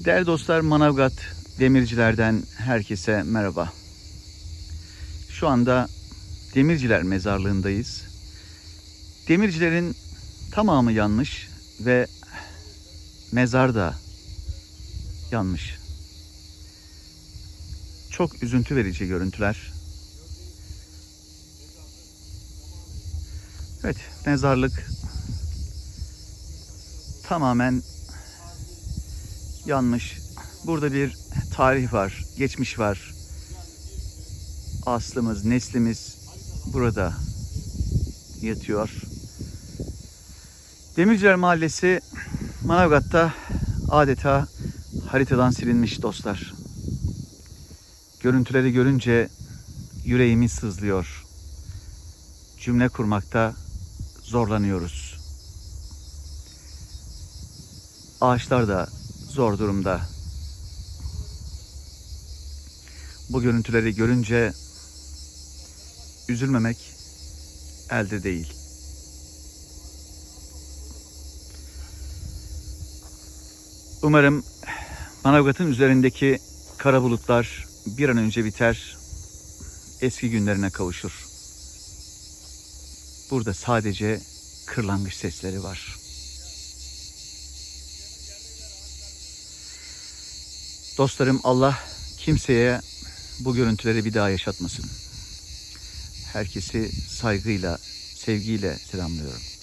Değerli dostlar Manavgat Demircilerden herkese merhaba. Şu anda Demirciler mezarlığındayız. Demircilerin tamamı yanmış ve mezar da yanmış. Çok üzüntü verici görüntüler. Evet, mezarlık tamamen yanmış. Burada bir tarih var, geçmiş var. Aslımız, neslimiz burada yatıyor. Demirciler Mahallesi Manavgat'ta adeta haritadan silinmiş dostlar. Görüntüleri görünce yüreğimiz sızlıyor. Cümle kurmakta zorlanıyoruz. Ağaçlar da zor durumda. Bu görüntüleri görünce üzülmemek elde değil. Umarım Manavgat'ın üzerindeki kara bulutlar bir an önce biter, eski günlerine kavuşur. Burada sadece kırlangıç sesleri var. Dostlarım Allah kimseye bu görüntüleri bir daha yaşatmasın. Herkesi saygıyla, sevgiyle selamlıyorum.